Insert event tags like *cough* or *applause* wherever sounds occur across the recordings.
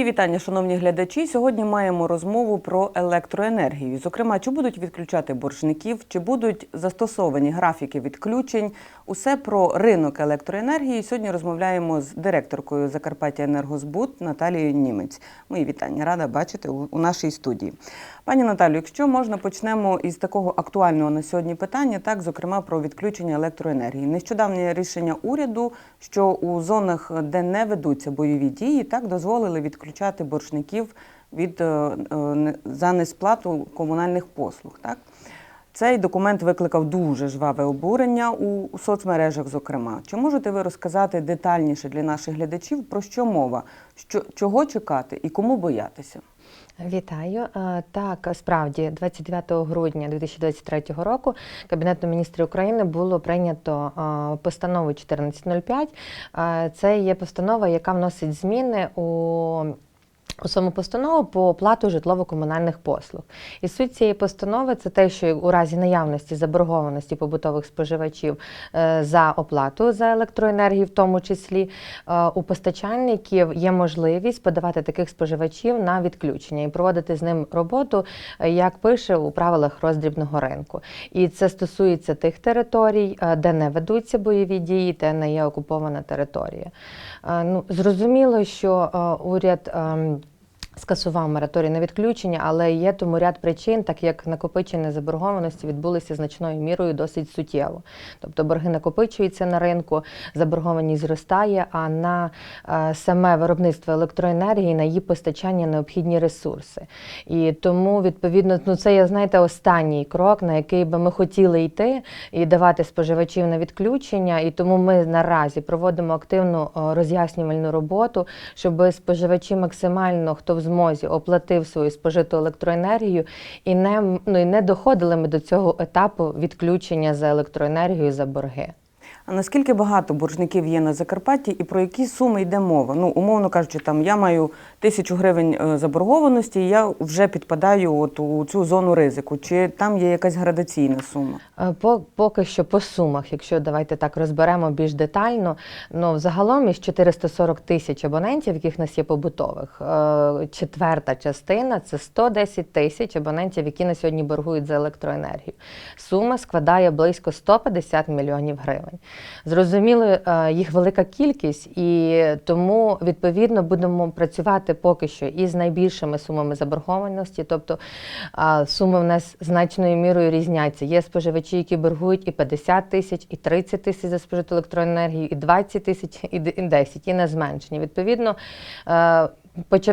Мої вітання, шановні глядачі. Сьогодні маємо розмову про електроенергію. Зокрема, чи будуть відключати боржників, чи будуть застосовані графіки відключень. Усе про ринок електроенергії. Сьогодні розмовляємо з директоркою Закарпаття Енергозбут Наталією Німець. Мої вітання, рада бачити у нашій студії. Пані Наталю, якщо можна, почнемо із такого актуального на сьогодні питання, так зокрема про відключення електроенергії. Нещодавнє рішення уряду, що у зонах, де не ведуться бойові дії, так дозволили відключати боржників від е, е, за несплату комунальних послуг. Так цей документ викликав дуже жваве обурення у, соцмережах. Зокрема, чи можете ви розказати детальніше для наших глядачів про що мова, що чого чекати і кому боятися? Вітаю. Так, справді, 29 грудня 2023 року Кабінетом міністрів України було прийнято постанову 1405. Е, Це є постанова, яка вносить зміни у у саму постанову по оплату житлово-комунальних послуг. І суть цієї постанови це те, що у разі наявності заборгованості побутових споживачів е, за оплату за електроенергію, в тому числі е, у постачальників є можливість подавати таких споживачів на відключення і проводити з ним роботу, е, як пише у правилах роздрібного ринку. І це стосується тих територій, де не ведуться бойові дії, де не є окупована територія. Ну, зрозуміло, що уряд. Скасував мораторій на відключення, але є тому ряд причин, так як накопичення заборгованості відбулися значною мірою досить суттєво. Тобто борги накопичуються на ринку, заборгованість зростає, а на е, саме виробництво електроенергії, на її постачання необхідні ресурси. І тому, відповідно, ну це є, знаєте, останній крок, на який би ми хотіли йти і давати споживачів на відключення. І тому ми наразі проводимо активну е, роз'яснювальну роботу, щоб споживачі максимально хто змозі оплатив свою спожиту електроенергію і не, ну, і не доходили ми до цього етапу відключення за електроенергію за борги. А наскільки багато боржників є на Закарпатті і про які суми йде мова? Ну, умовно кажучи, там я маю тисячу гривень е, заборгованості, і я вже підпадаю от у цю зону ризику. Чи там є якась градаційна сума? Е, по- Поки що по сумах, якщо давайте так розберемо більш детально, ну загалом із 440 тисяч абонентів, яких нас є побутових, е, четверта частина це 110 тисяч абонентів, які на сьогодні боргують за електроенергію. Сума складає близько 150 мільйонів гривень. Зрозуміло, їх велика кількість, і тому відповідно будемо працювати поки що із найбільшими сумами заборгованості. Тобто суми в нас значною мірою різняться. Є споживачі, які боргують і 50 тисяч, і 30 тисяч за спожиту електроенергію, і 20 тисяч, і д- і 10, і на зменшення. Відповідно,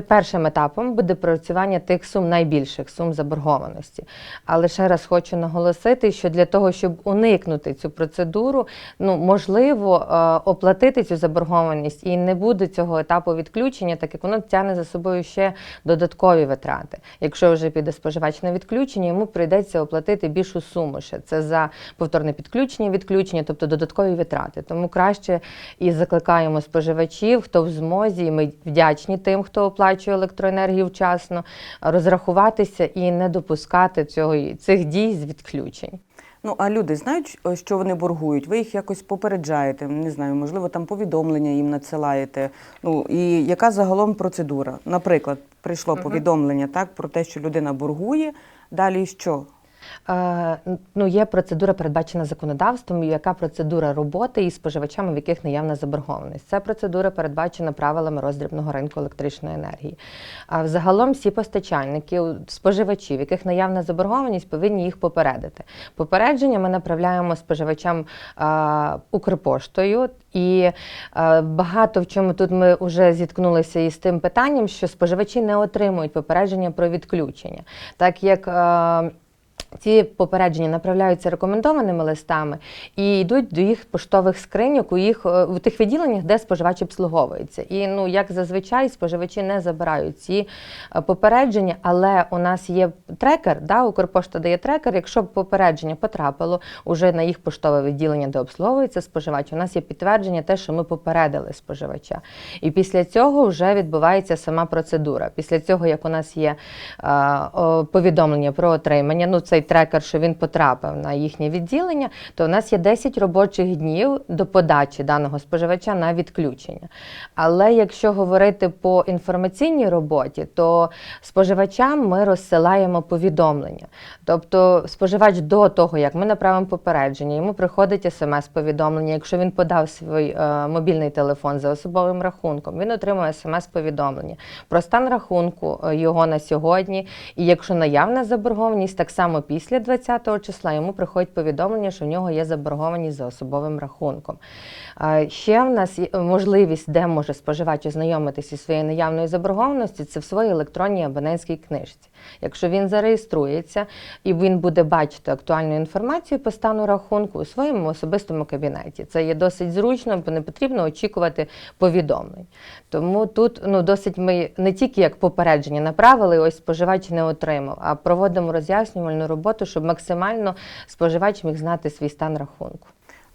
Першим етапом буде працювання тих сум найбільших сум заборгованості. Але ще раз хочу наголосити, що для того, щоб уникнути цю процедуру, ну можливо е, оплатити цю заборгованість і не буде цього етапу відключення, так як воно тягне за собою ще додаткові витрати. Якщо вже піде споживач на відключення, йому прийдеться оплатити більшу суму ще. Це за повторне підключення, відключення, тобто додаткові витрати. Тому краще і закликаємо споживачів, хто в змозі, і ми вдячні тим, хто оплачує електроенергію вчасно, розрахуватися і не допускати цього цих дій з відключень. Ну а люди знають, е, що вони боргують? Ви їх якось попереджаєте? Не знаю, можливо, там повідомлення їм надсилаєте. Ну і яка загалом процедура? Наприклад, прийшло повідомлення так про те, що людина боргує. Далі що? Е, Ну, є процедура, передбачена законодавством, яка процедура роботи із споживачами, в яких наявна заборгованість. Ця процедура передбачена правилами роздрібного ринку електричної енергії. А взагалом всі постачальники, споживачі, в яких наявна заборгованість, повинні їх попередити. Попередження ми направляємо споживачам а, Укрпоштою. І е, багато в чому тут ми вже зіткнулися із тим питанням, що споживачі не отримують попередження про відключення, так як е, ці попередження направляються рекомендованими листами і йдуть до їх поштових скриньок у їх е, у тих відділеннях, де споживач обслуговується. І ну як зазвичай споживачі не забирають ці е, попередження, але у нас є трекер, да, Укрпошта дає трекер. Якщо попередження потрапило уже на їх поштове відділення, де обслуговується споживач, у нас є підтвердження, те, що ми попередили споживача. І після цього вже відбувається сама процедура. Після цього, як у нас є е, повідомлення про отримання, ну це цей трекер, що він потрапив на їхнє відділення, то у нас є 10 робочих днів до подачі даного споживача на відключення. Але якщо говорити по інформаційній роботі, то споживачам ми розсилаємо повідомлення. Тобто споживач до того, як ми направимо попередження, йому приходить смс-повідомлення. Якщо він подав свій е, мобільний телефон за особовим рахунком, він отримує смс-повідомлення про стан рахунку е, його на сьогодні. І якщо наявна заборгованість, так само після 20 числа йому приходить повідомлення, що в нього є заборгованість за особовим рахунком. Ще в нас є можливість, де може споживач ознайомитися зі своєю наявною заборгованістю, це в своїй електронній абонентській книжці. Якщо він зареєструється і він буде бачити актуальну інформацію по стану рахунку у своєму особистому кабінеті, це є досить зручно, бо не потрібно очікувати повідомлень. Тому тут ну досить ми не тільки як попередження направили, ось споживач не отримав, а проводимо роз'яснювальну роботу, щоб максимально споживач міг знати свій стан рахунку.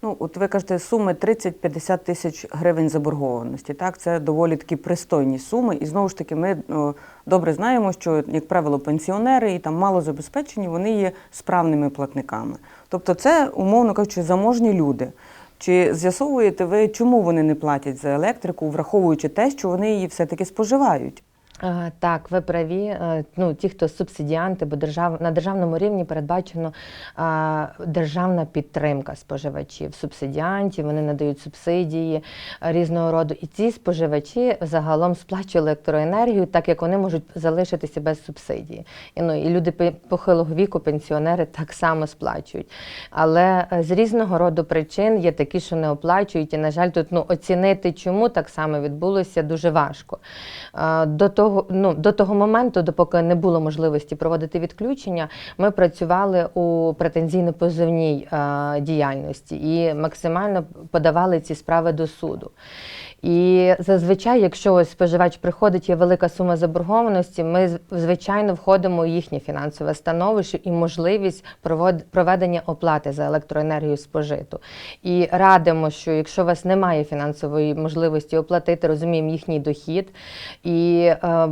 Ну, от ви кажете, суми 30-50 тисяч гривень заборгованості. Так, це доволі такі пристойні суми. І знову ж таки, ми о, добре знаємо, що, як правило, пенсіонери і там малозабезпечені, вони є справними платниками. Тобто, це, умовно кажучи, заможні люди. Чи з'ясовуєте ви, чому вони не платять за електрику, враховуючи те, що вони її все-таки споживають? Е, Так, ви праві. Е, Ну, ті, хто субсидіанти, бо держав на державному рівні передбачено а, державна підтримка споживачів, субсидіантів, вони надають субсидії е, різного роду. І ці споживачі загалом сплачують електроенергію, так як вони можуть залишитися без субсидії. І, ну, і люди похилого віку, пенсіонери так само сплачують. Але е, з різного роду причин є такі, що не оплачують. І, на жаль, тут ну, оцінити, чому так само відбулося, дуже важко. Е, До того, ну, до того моменту, допоки не було можливості проводити відключення, ми працювали у претензійно-позовній е, діяльності і максимально подавали ці справи до суду. І зазвичай, якщо ось споживач приходить, є велика сума заборгованості, ми звичайно входимо у їхнє фінансове становище і можливість проведення оплати за електроенергію спожиту. І радимо, що якщо у вас немає фінансової можливості оплатити, розуміємо їхній дохід, і е,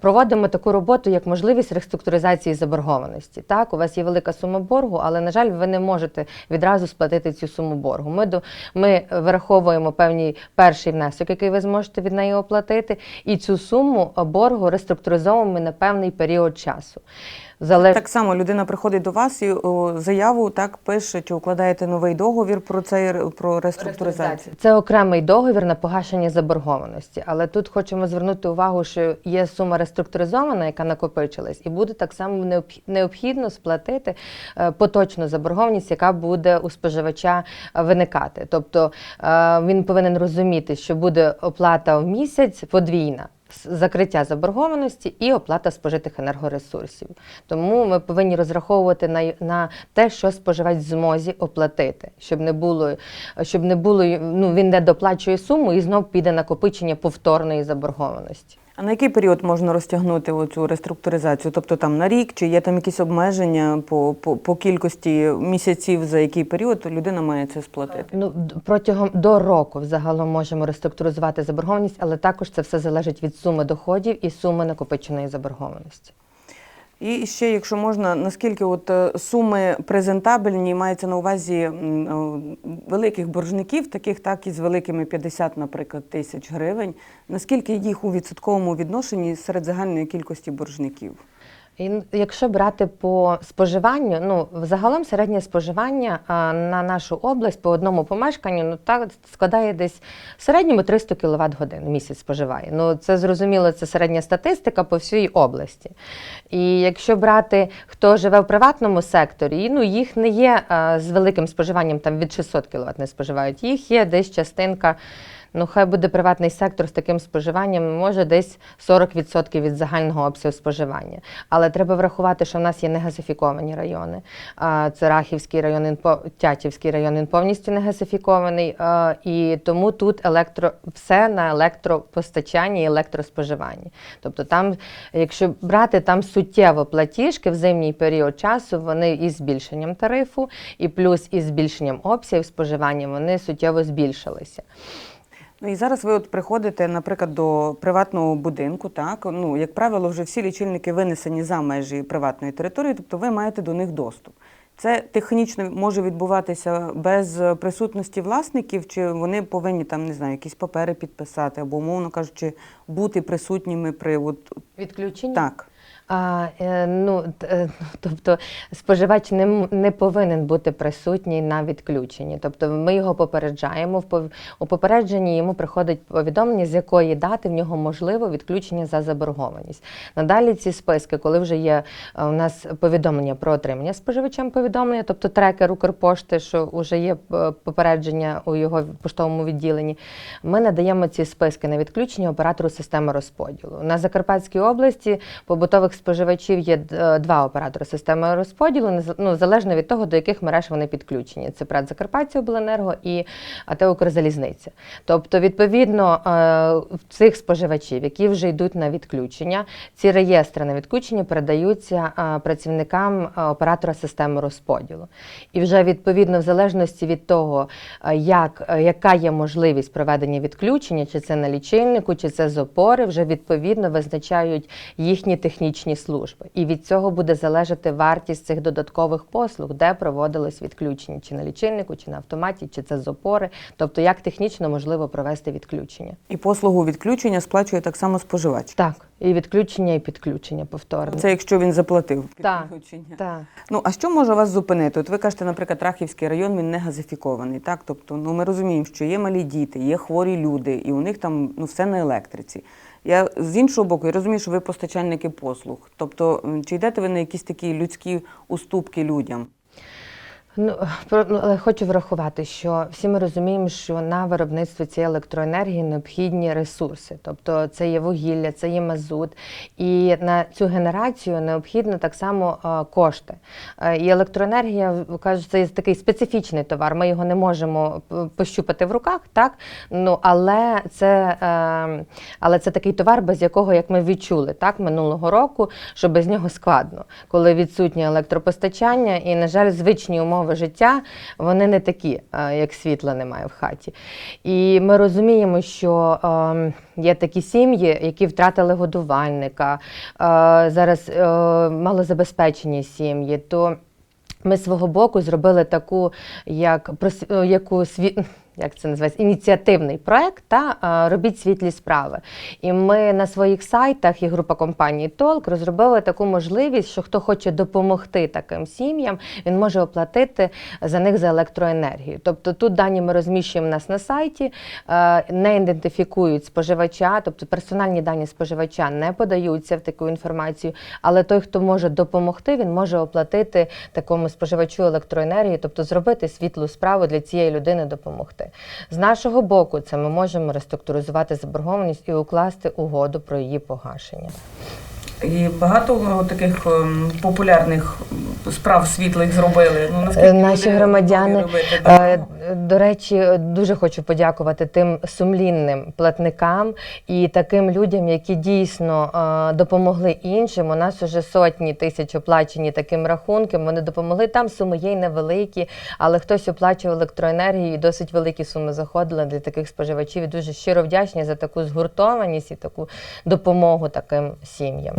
проводимо таку роботу, як можливість реструктуризації заборгованості. Так, у вас є велика сума боргу, але на жаль, ви не можете відразу сплатити цю суму боргу. Ми до ми вираховуємо певний перший внесок, який ви зможете від неї оплатити, і цю суму боргу реструктуризовуємо на певний період часу. Залеж... Так само людина приходить до вас і о, заяву так пише, чи укладаєте новий договір про цей про реструктуризацію. Це окремий договір на погашення заборгованості. Але тут хочемо звернути увагу, що є сума реструктуризована, яка накопичилась, і буде так само необх- необхідно сплатити е, поточну заборгованість, яка буде у споживача е, виникати. Тобто е, він повинен розуміти, що буде оплата в місяць подвійна. Закриття заборгованості і оплата спожитих енергоресурсів. Тому ми повинні розраховувати на, на те, що споживач змозі оплатити, щоб не було, щоб не було ну, він не доплачує суму і знов піде накопичення повторної заборгованості. А на який період можна розтягнути оцю реструктуризацію? Тобто там на рік, чи є там якісь обмеження по, по, по кількості місяців, за який період людина має це сплатити? Ну, протягом до року взагалом можемо реструктуризувати заборгованість, але також це все залежить від суми доходів і суми накопиченої заборгованості. І ще, якщо можна, наскільки от е, суми презентабельні, мається на увазі великих боржників, таких так і з великими 50, наприклад, тисяч гривень, наскільки їх у відсотковому відношенні серед загальної кількості боржників? Якщо брати по споживанню, ну загалом середнє споживання на нашу область по одному помешканню ну так складає десь в середньому 300 кВт годин місяць споживає. Ну це зрозуміло, це середня статистика по всій області. І якщо брати, хто живе в приватному секторі, ну їх не є з великим споживанням, там від 600 кВт не споживають. Їх є десь частинка. Ну, хай буде приватний сектор з таким споживанням, може десь 40% від загального обсягу споживання. Але треба врахувати, що в нас є негазифіковані райони. Це Рахівський район, Тячівський район, він повністю негазифікований. а, І тому тут електро, все на електропостачанні і електроспоживанні. Тобто там, якщо брати там суттєво платіжки в зимній період часу, вони із збільшенням тарифу, і плюс із збільшенням обсягів споживання вони суттєво збільшилися. Ну і зараз ви от приходите, наприклад, до приватного будинку, так ну як правило, вже всі лічильники винесені за межі приватної території, тобто ви маєте до них доступ. Це технічно може відбуватися без присутності власників, чи вони повинні там не знаю, якісь папери підписати, або, умовно кажучи, бути присутніми при от Відключення? так. А, е, ну, е, тобто споживач не, не повинен бути присутній на відключенні. Тобто ми його попереджаємо. У попередженні йому приходить повідомлення, з якої дати в нього можливо відключення за заборгованість. Надалі ці списки, коли вже є е, у нас повідомлення про отримання споживачем повідомлення, тобто трекер Укрпошти, що вже є попередження у його поштовому відділенні, ми надаємо ці списки на відключення оператору системи розподілу. На Закарпатській області побутових споживачів є е, два оператори системи розподілу, ну, залежно від того, до яких мереж вони підключені. Це ПРАТ Закарпаття обленерго і АТ Укрзалізниця. Тобто, відповідно, е, цих споживачів, які вже йдуть на відключення, ці реєстри на відключення передаються е, працівникам оператора системи розподілу. І вже відповідно, в залежності від того, як, яка є можливість проведення відключення, чи це на лічильнику, чи це з опори, вже відповідно визначають їхні технічні служби. І від цього буде залежати вартість цих додаткових послуг, де проводилось відключення, чи на лічильнику, чи на автоматі, чи це з опори, тобто як технічно можливо провести відключення. І послугу відключення сплачує так само споживач. Так, і відключення, і підключення повторне. Це якщо він заплатив Так. підключення. Так. Ну а що може вас зупинити? От ви кажете, наприклад, Рахівський район він не газифікований. Так, тобто, ну ми розуміємо, що є малі діти, є хворі люди, і у них там ну все на електриці. Я з іншого боку, я розумію, що ви постачальники послуг. Тобто, чи йдете ви на якісь такі людські уступки людям? Ну, *laughs* ну, але хочу врахувати, що всі ми розуміємо, що на виробництво цієї електроенергії необхідні ресурси, тобто це є вугілля, це є мазут, і на цю генерацію необхідно так само е, кошти. Е, І електроенергія кажуть, це є такий специфічний товар. Ми його не можемо пощупати в руках, так ну але це, е, але це такий товар, без якого, як ми відчули, так минулого року, що без нього складно, коли відсутнє електропостачання, і на жаль, звичні умови життя вони не такі, е, як світла немає в хаті. І ми розуміємо, що е, є такі сім'ї, які втратили годувальника, е, зараз е, малозабезпечені сім'ї. то ми свого боку зробили таку, як прос- е, яку сві... Як це називається ініціативний проект та е, робіть світлі справи. І ми на своїх сайтах і група компанії Толк розробили таку можливість, що хто хоче допомогти таким сім'ям, він може оплатити за них за електроенергію. Тобто тут дані ми розміщуємо нас на сайті, е, не ідентифікують споживача, тобто персональні дані споживача не подаються в таку інформацію. Але той, хто може допомогти, він може оплатити такому споживачу електроенергії, тобто зробити світлу справу для цієї людини допомогти. З нашого боку, це ми можемо реструктуризувати заборгованість і укласти угоду про її погашення. І багато таких ем, популярних справ світлих зробили. Ну Е, Наші громадяни, е, до речі, дуже хочу подякувати тим сумлінним платникам і таким людям, які дійсно е, допомогли іншим. У нас вже сотні тисяч оплачені таким рахунком. Вони допомогли. Там суми є й невеликі, але хтось оплачував електроенергію і досить великі суми заходили для таких споживачів. І дуже щиро вдячні за таку згуртованість і таку допомогу таким сім'ям.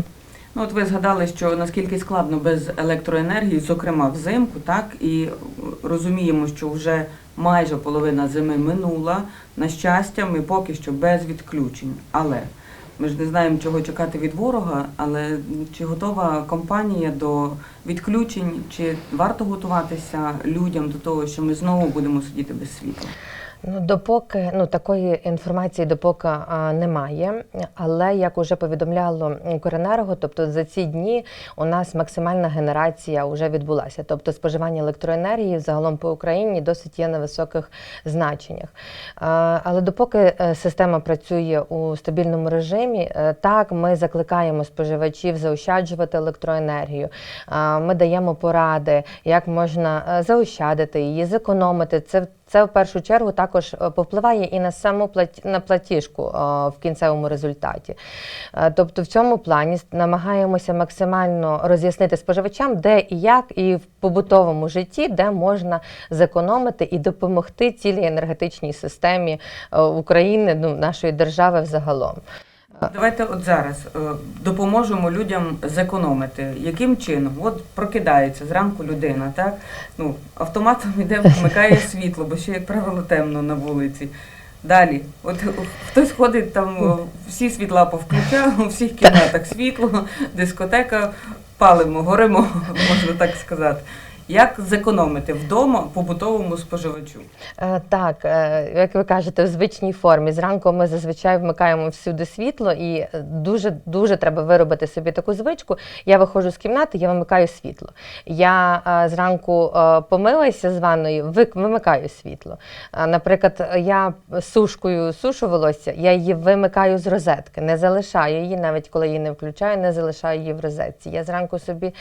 Ну, от ви згадали, що наскільки складно без електроенергії, зокрема взимку, так і розуміємо, що вже майже половина зими минула. На щастя, ми поки що без відключень. Але ми ж не знаємо, чого чекати від ворога. Але чи готова компанія до відключень, чи варто готуватися людям до того, що ми знову будемо сидіти без світла? Ну, допоки ну такої інформації допоки а, немає. Але як уже повідомляло Укренерго, тобто за ці дні у нас максимальна генерація вже відбулася. Тобто споживання електроенергії загалом по Україні досить є на високих значеннях. А, але допоки е, система працює у стабільному режимі, е, так ми закликаємо споживачів заощаджувати електроенергію. А, Ми даємо поради, як можна е, заощадити її, зекономити. Це це в першу чергу також е, повпливає і на саму на платіжку е, в кінцевому результаті. Е, Тобто, в цьому плані намагаємося максимально роз'яснити споживачам, де і як, і в побутовому житті, де можна зекономити і допомогти цілій енергетичній системі України, ну нашої держави взагалом. Давайте от зараз е, допоможемо людям зекономити. Яким чином? От прокидається зранку людина, так? Ну, автоматом *laughs* іде, вмикає світло, бо ще, як правило, темно на вулиці. Далі, от е, хтось ходить там, е, всі світла повключав, у всіх кімнатах світло, дискотека, палимо, горимо, *laughs* можна так сказати. Як зекономити вдома побутовому споживачу? Е, Так, е, як ви кажете, в звичній формі. Зранку ми зазвичай вмикаємо всюди світло, і дуже дуже треба виробити собі таку звичку. Я виходжу з кімнати, я вимикаю світло. Я е, зранку помилася з ванною, вимикаю світло. Наприклад, я сушкою сушу волосся, я її вимикаю з розетки, не залишаю її, навіть коли її не включаю, не залишаю її в розетці. Я зранку собі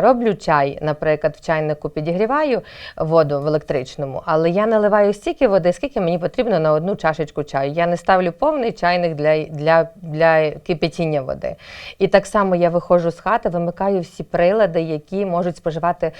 роблю чай, наприклад, в чайнику підігріваю воду в електричному, але я наливаю стільки води, скільки мені потрібно на одну чашечку чаю. Я не ставлю повний чайник для, для, для кипятіння води. І так само я виходжу з хати, вимикаю всі прилади, які можуть споживати е,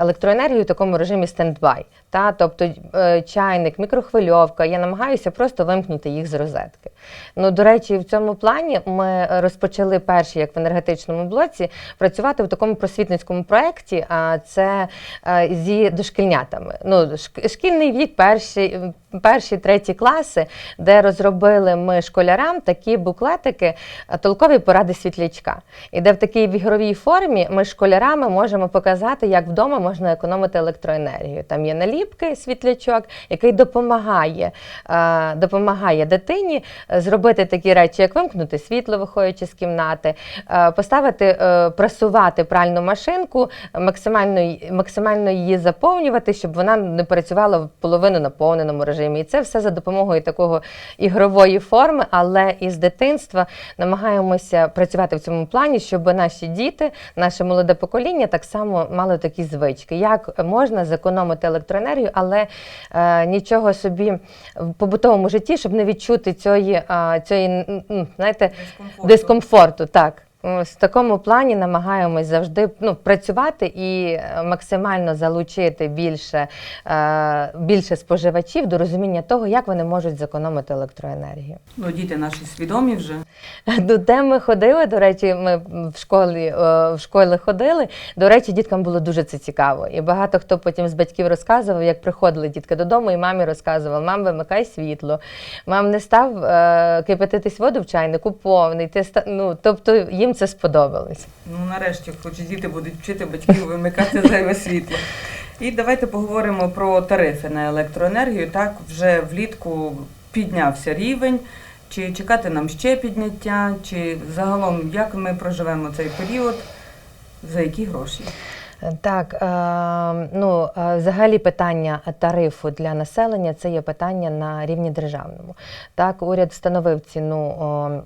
електроенергію в такому режимі стендбай. Та? Тобто е, чайник, мікрохвильовка, я намагаюся просто вимкнути їх з розетки. Ну, до речі, в цьому плані ми розпочали перші, як в енергетичному блоці, працювати в такому просвітницькому проєкті, це е, зі дошкільнятами. Ну, шкільний вік, перші, перші, треті класи, де розробили ми школярам такі буклетики е, толкові поради світлячка. І де в такій ігровій формі ми школярами можемо показати, як вдома можна економити електроенергію. Там є наліпки, світлячок, який допомагає, е, допомагає дитині зробити такі речі, як вимкнути світло, виходячи з кімнати, поставити, прасувати пральну машинку, максимально, максимально її заповнювати, щоб вона не працювала в половину наповненому режимі. І це все за допомогою такого ігрової форми, але із дитинства намагаємося працювати в цьому плані, щоб наші діти, наше молоде покоління так само мали такі звички. Як можна зекономити електроенергію, але е, нічого собі в побутовому житті, щоб не відчути цієї, е, цієї м, знаєте, Дискомфорту. дискомфорту. Так. Ось В такому плані намагаємось завжди ну, працювати і е, максимально залучити більше, е, більше споживачів до розуміння того, як вони можуть зекономити електроенергію. Ну, діти наші свідомі вже. Ну, де ми ходили, до речі, ми в школі, е, в школи ходили. До речі, діткам було дуже це цікаво. І багато хто потім з батьків розказував, як приходили дітки додому, і мамі розказував: мам, вимикай світло, мам, не став е, кипятитись воду в чайнику повний. Ти ну, тобто їм це сподобалось. Ну, нарешті, хоч діти будуть вчити батьків вимикати зайве світло. І давайте поговоримо про тарифи на електроенергію. Так, вже влітку піднявся рівень. Чи чекати нам ще підняття, чи загалом як ми проживемо цей період, за які гроші? Так, е, ну е, взагалі питання тарифу для населення це є питання на рівні державному. Так, уряд встановив ціну.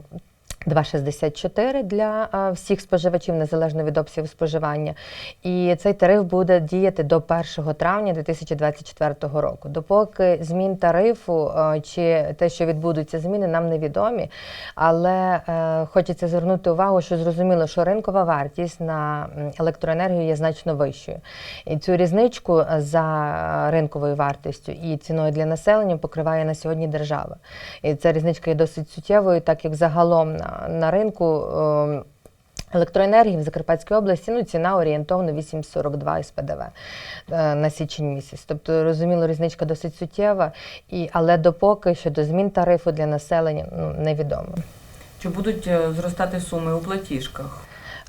О, 2,64 для е, всіх споживачів незалежно від обсягу споживання. І цей тариф буде діяти до 1 травня 2024 року. Допоки змін тарифу е, чи те, що відбудуться зміни, нам невідомі. Але е, хочеться звернути увагу, що зрозуміло, що ринкова вартість на електроенергію є значно вищою. І цю різничку за ринковою вартістю і ціною для населення покриває на сьогодні держава. І ця різничка є досить суттєвою, так як загалом на, на ринку. ем, Електроенергії в Закарпатській області ну, ціна орієнтовно 8,42 із ПДВ на січень місяць. Тобто, розуміло, різничка досить суттєва, і, але допоки щодо змін тарифу для населення ну, невідомо. Чи будуть е, зростати суми у платіжках?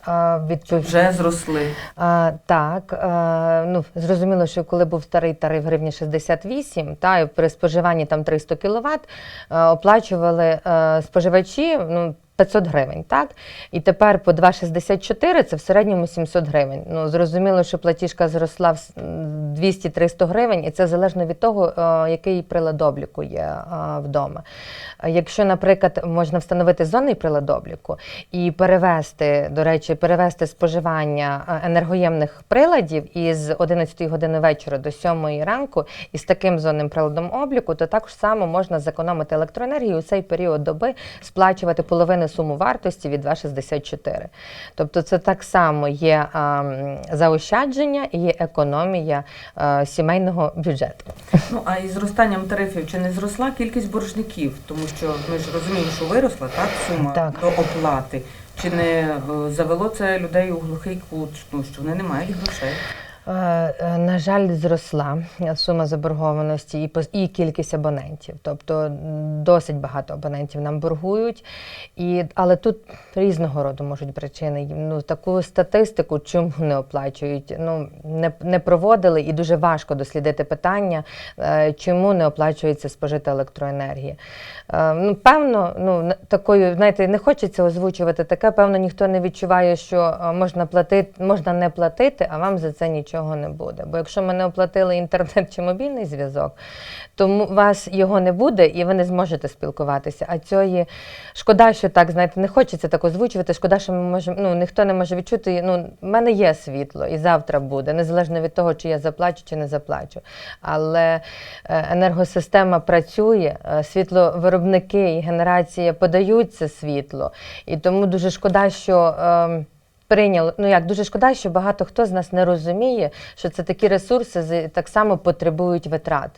А, відпов... вже зросли? А, так, е, ну зрозуміло, що коли був старий тариф гривні 68, та і при споживанні там 300 кВт, е, оплачували е, споживачі. Ну 500 гривень, так? І тепер по 2,64 це в середньому 700 гривень. Ну, зрозуміло, що платіжка зросла в 200-300 гривень, і це залежно від того, е, який прилад обліку є е, вдома. Якщо, наприклад, можна встановити зонний прилад обліку і перевести, до речі, перевести споживання е, енергоємних приладів із 11 години вечора до 7 ранку із таким зонним приладом обліку, то також само можна зекономити електроенергію у цей період доби сплачувати половину суму вартості від 2,64. Тобто це так само є заощадження і є економія а, сімейного бюджету. Ну а із зростанням тарифів чи не зросла кількість боржників? Тому що ми ж розуміємо, що виросла так сума Так. до оплати. Чи не е, завело це людей у глухий кут? Ну що вони не мають грошей? Е, е, На жаль, зросла сума заборгованості і і кількість абонентів. Тобто досить багато абонентів нам боргують. І, але тут різного роду можуть причини. Ну, таку статистику, чому не оплачують, ну, не, не проводили, і дуже важко дослідити питання, е, чому не оплачується спожита електроенергія. Ну, певно, ну, такою, знаєте, не хочеться озвучувати таке, певно, ніхто не відчуває, що можна платити, можна не платити, а вам за це нічого не буде. Бо якщо ми не оплатили інтернет чи мобільний зв'язок, то у вас його не буде і ви не зможете спілкуватися. А цієї шкода, що так, знаєте, не хочеться так озвучувати. Шкода, що ми можемо, ну ніхто не може відчути. Ну, в мене є світло, і завтра буде, незалежно від того, чи я заплачу, чи не заплачу. Але е, енергосистема працює, е, світловиробники і генерація подають це світло. І тому дуже шкода, що. Прийняло, ну як дуже шкода, що багато хто з нас не розуміє, що це такі ресурси так само потребують витрат.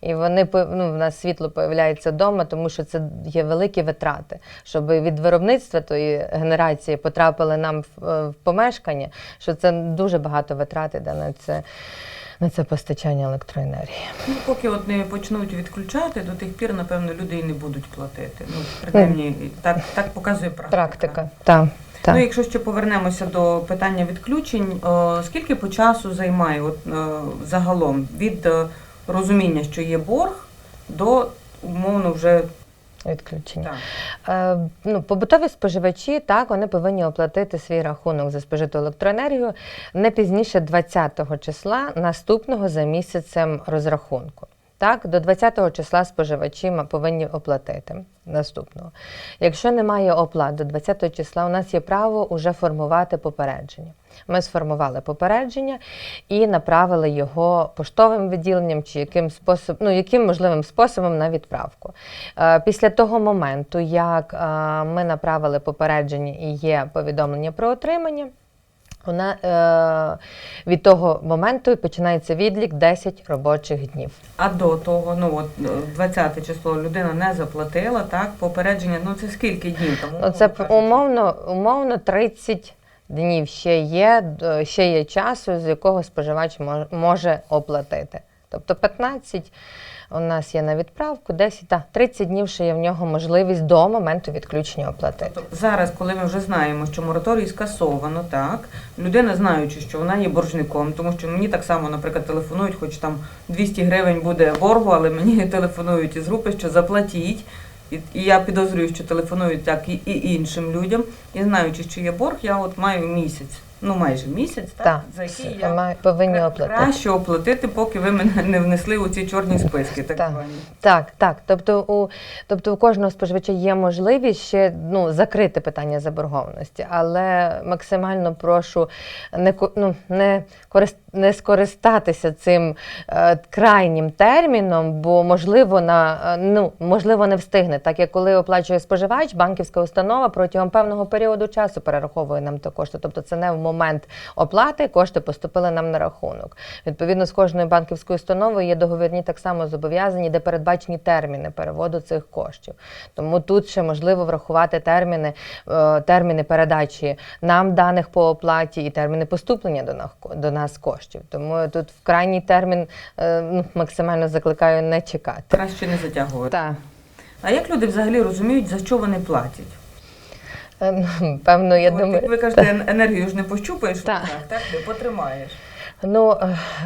І вони ну, в нас світло появляється вдома, тому що це є великі витрати. Щоб від виробництва тої генерації потрапили нам в, е, в помешкання, що це дуже багато витрат іде на це, на це постачання електроенергії. Ну, поки от не почнуть відключати, до тих пір, напевно, люди і не будуть платити. Ну, принаймні, так, так показує практика. Практика. Так, так. Ну, якщо ще повернемося до питання відключень, о, скільки по часу займає от, е, загалом від е, розуміння, що є борг, до умовно вже Відключення. так. Е, ну, побутові споживачі так вони повинні оплатити свій рахунок за спожиту електроенергію не пізніше 20-го числа наступного за місяцем розрахунку. Так, до 20-го числа споживачі ма- повинні оплатити наступного. Якщо немає оплат до 20-го числа, у нас є право уже формувати попередження. Ми сформували попередження і направили його поштовим відділенням чи яким способ, ну, яким можливим способом на відправку. Е, Після того моменту, як е, ми направили попередження і є повідомлення про отримання, вона, е, від того моменту починається відлік 10 робочих днів. А до того, ну от е, 20 число людина не заплатила, так, попередження, ну це скільки днів? Там, Ну, це умовно умовно, умовно 30 днів ще є, ще є часу, з якого споживач мож- може оплатити. Тобто 15 у нас є на відправку, 10, та 30 днів ще є в нього можливість до моменту відключення оплатити. Тобто зараз, коли ми вже знаємо, що мораторій скасовано, так людина, знаючи, що вона є боржником, тому що мені так само, наприклад, телефонують, хоч там 200 гривень буде боргу, але мені *laughs* телефонують із групи, що заплатіть. І, я підозрюю, що телефонують так і іншим людям. І знаючи, що є борг, я от маю місяць, ну майже місяць, так, Так, за який я ми повинні оплатити. краще оплатити, поки ви мене не внесли у ці чорні списки, так Так. звані. Так, так. Тобто у, тобто у кожного споживача є можливість ще ну, закрити питання заборгованості, але максимально прошу не, ну, не, корис- не скористатися цим е, крайнім терміном, бо можливо, на, е, ну, можливо не встигне. Так як коли оплачує споживач, банківська установа протягом певного періоду часу перераховує нам ті кошти. Тобто це не в момент оплати кошти поступили нам на рахунок. Відповідно, з кожною банківською установою є договірні так само зобов'язані, де передбачені терміни переводу цих коштів. Тому тут ще можливо врахувати терміни, е, терміни передачі нам даних по оплаті і терміни поступлення до нас, до нас коштів. Тому тут в крайній термін е, ну, максимально закликаю не чекати. Краще не затягувати. Так. А як люди взагалі розуміють, за що вони платять? Е, ну, Певно, я От, думаю. як ви кажете, енергію ж не пощупаєш, Так. так? Ти потримаєш. Ну,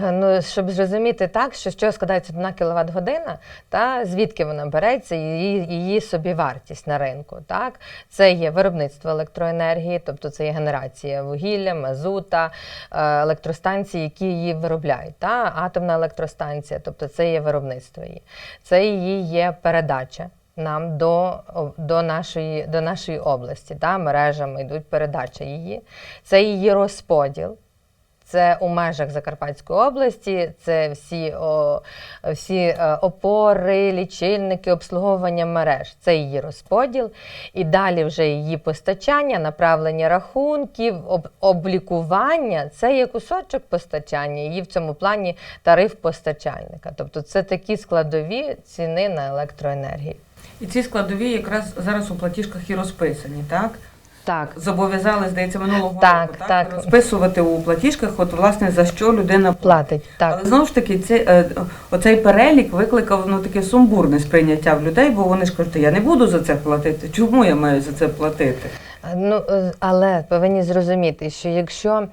е, ну щоб зрозуміти так, що з чого складається одна кіловат година, та звідки вона береться, її, її собівартість на ринку. Так? Це є виробництво електроенергії, тобто це є генерація вугілля, мазута, е, електростанції, які її виробляють. Та? Атомна електростанція, тобто це є виробництво її. Це її є передача. Нам до, до, нашої, до нашої області, та, мережами йдуть передача її. Це її розподіл. Це у межах Закарпатської області, це всі, о, всі е, опори, лічильники, обслуговування мереж. Це її розподіл. І далі вже її постачання, направлення рахунків, об, облікування це є кусочок постачання, її в цьому плані тариф постачальника. Тобто це такі складові ціни на електроенергію. І ці складові якраз зараз у платіжках і розписані, так? Так. Зобов'язали, здається, минулого Так, року так. розписувати у платіжках, от власне за що людина Платить. Так. Але знову ж таки, це, е, оцей перелік викликав ну, таке сумбурне сприйняття в людей, бо вони ж кажуть, я не буду за це платити. Чому я маю за це платити? Ну, е, але повинні зрозуміти, що якщо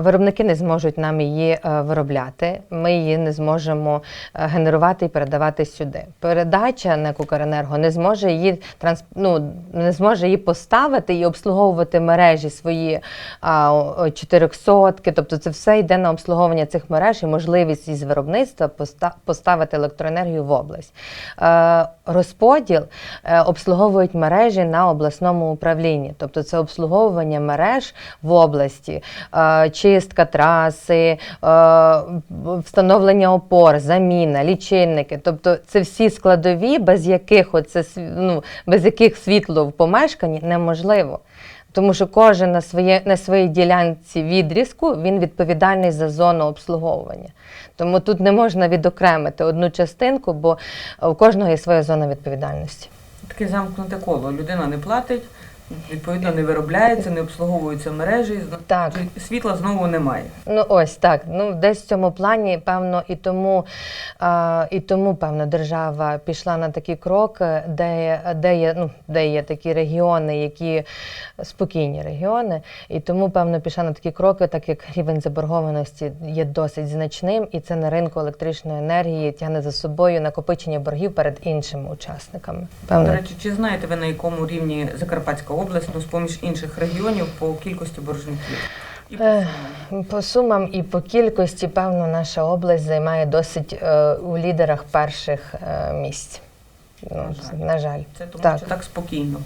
виробники не зможуть нам її е, виробляти, ми її не зможемо е, генерувати і передавати сюди. Передача на Кукренерго не зможе її транс... ну, не зможе її поставити і обслуговувати мережі свої 400, тобто це все йде на обслуговування цих мереж і можливість із виробництва поста- поставити електроенергію в область. Розподіл обслуговують мережі на обласному управлінні, тобто це обслуговування мереж в області, е, чистка траси, е, встановлення опор, заміна, лічильники. Тобто це всі складові, без яких оце ну, без яких світло в помешканні неможливо. Тому що кожен на, своє, на своїй ділянці відрізку він відповідальний за зону обслуговування. Тому тут не можна відокремити одну частинку, бо у кожного є своя зона відповідальності. Таке замкнуте коло. Людина не платить, відповідно не виробляється, не обслуговуються мережі, Так. світла знову немає. Ну ось так. Ну десь в цьому плані, певно, і тому, а, і тому певно, держава пішла на такі кроки, де, є- де є ну, де є такі регіони, які спокійні регіони, і тому певно пішла на такі кроки, так як рівень заборгованості є досить значним, і це на ринку електричної енергії тягне за собою накопичення боргів перед іншими учасниками. Певно, До речі, чи знаєте ви на якому рівні Область, ну, з-поміж інших регіонів по кількості боржників? По Е, сумам? І по кількості, певно, наша область займає досить е, у лідерах перших е, місць. Ну, На жаль. на жаль. Це тому, так. що так спокійно.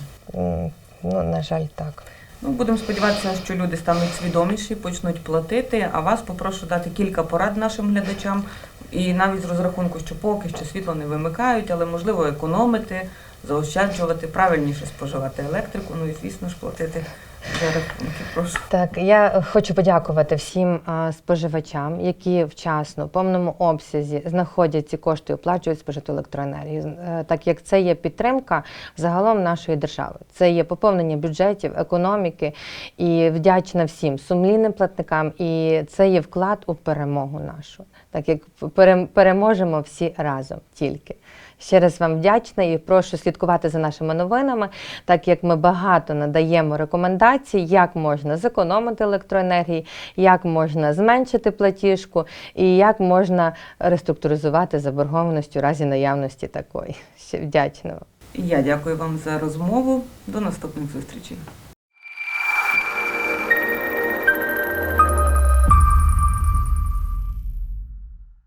Ну, на жаль, так. Ну, будемо сподіватися, що люди стануть свідоміші, почнуть платити. А вас попрошу дати кілька порад нашим глядачам. І навіть з розрахунку, що поки що світло не вимикають, але можливо економити, заощаджувати, правильніше споживати електрику. Ну і звісно ж платити за. Прошу. Так, я хочу подякувати всім споживачам, які вчасно, в повному обсязі знаходять ці кошти і оплачують спожиту електроенергію. Е, Так як це є підтримка загалом нашої держави, це є поповнення бюджетів, економіки і вдячна всім сумлінним платникам. І це є вклад у перемогу нашу, так як переможемо всі разом тільки. Ще раз вам вдячна і прошу слідкувати за нашими новинами, так як ми багато надаємо рекомендацій, як можна зекономити електроенергії, як можна зменшити платіжку і як можна реструктуризувати заборгованість у разі наявності такої. Ще вдячна. Я дякую вам за розмову. До наступних зустрічей.